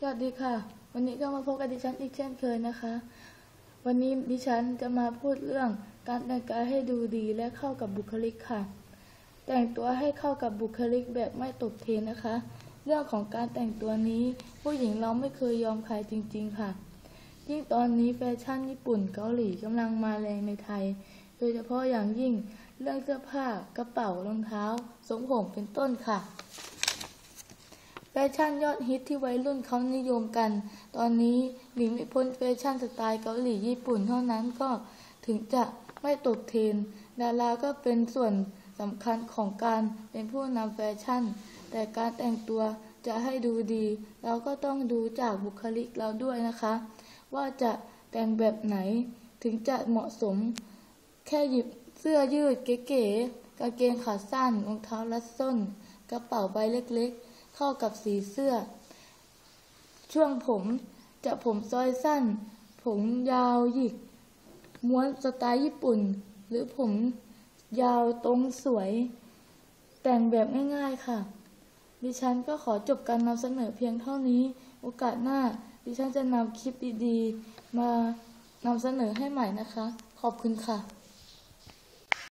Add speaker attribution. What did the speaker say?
Speaker 1: สวัสดีค่ะ วันนี้ก็มาพบกับดิฉันอีกเช่นเคยนะคะ วันนี้ดิฉันจะมาพูดเรื่องการแต่งกายให้ดูดีและเข้ากับบุคลิกค่ะ แต่งตัวให้เข้ากับบุคลิกแบบไม่ตกเทรนนะคะ เรื่องของการแต่งตัวนี้ ผู้หญิงเราไม่เคยยอมใครจริง ๆ ค่ะ ยิ่งตอนนี้แฟชั่นญี่ปุ่นเกาหลีกำลังมาแรงในไทย โดยเฉพาะอย่างยิ่งเรื่องเสื้อผ้ากระเป๋ารองเท้าทรงผมเป็นต้นค่ะ ชั่นยอดฮิตที่วัยรุ่นเขานิยมกัน ตอนนี้หลีไม่พ้นแฟชั่นสไตล์เกาหลีญี่ปุ่นเท่านั้นก็ถึงจะไม่ตกเทรนด์ดาราก็เป็นส่วนสำคัญของการเป็นผู้นำแฟชั่น แต่การแต่งตัวจะให้ดูดี เราก็ต้องดูจากบุคลิกเราด้วยนะคะ ว่าจะแต่งแบบไหนถึงจะเหมาะสม แค่หยิบเสื้อยืดเก๋ๆกางเกงขาสั้นรองเท้ารัดส้น กระเป๋าใบเล็กๆ เข้ากับสีเสื้อ ช่วงผมจะผมซอยสั้น ผมยาวหยิก ม้วนสไตล์ญี่ปุ่น หรือผมยาวตรงสวย แต่งแบบง่ายๆค่ะ ดิฉันก็ขอจบการนำเสนอเพียงเท่านี้ โอกาสหน้า ดิฉันจะนำคลิปดีๆ มานำเสนอให้ใหม่นะคะ ขอบคุณค่ะ